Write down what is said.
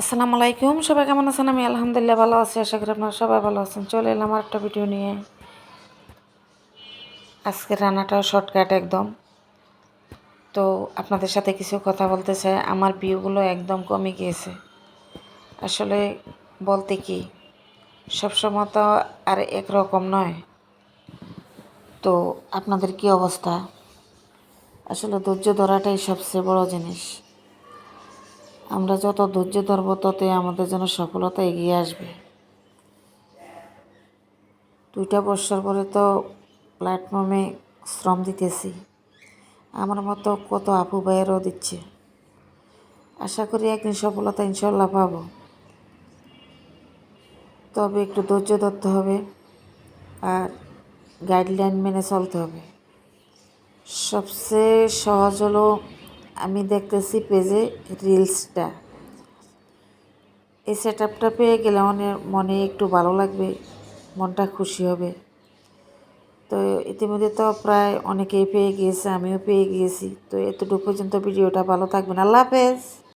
আসসালামু আলাইকুম, সবাই কেমন আছেন? আমি আলহামদুলিল্লাহ ভালো আছি, আশা করি আপনারা সবাই ভালো আছেন। চলে এলাম আর একটা ভিডিও নিয়ে। আজকে রান্নাটাও শর্টকাট একদম। তো আপনাদের সাথে কিছু কথা বলতে চাই। আমার ভিউগুলো একদম কমে গিয়েছে। আসলে বলতে কি, সবসময় তো আর একরকম নয়। তো আপনাদের কি অবস্থা? আসলে ধৈর্য ধরাটাই সবচেয়ে বড় জিনিস। আমরা যত ধৈর্য ধরবো, ততই আমাদের জন্য সফলতা এগিয়ে আসবে। দুইটা বছর পরে তো প্ল্যাটফর্মে শ্রম দিতেছি। আমার মতো কত আপু ভাইয়েরও দিচ্ছে। আশা করি একদিন সফলতা ইনশাল্লাহ পাবো। তবে একটু ধৈর্য ধরতে হবে আর গাইডলাইন মেনে চলতে হবে। সবচেয়ে সহজ হলো আমি দেখতেছি পেজে রিলসটা। এই সেট আপটা পেয়ে গেলে মনে মনে একটু ভালো লাগবে, মনটা খুশি হবে। তো ইতিমধ্যে তো প্রায় অনেকেই পেয়ে গিয়েছে, আমিও পেয়ে গিয়েছি। তো এতটুকু পর্যন্ত ভিডিওটা ভালো থাকবেন। আল্লাহ হাফেজ।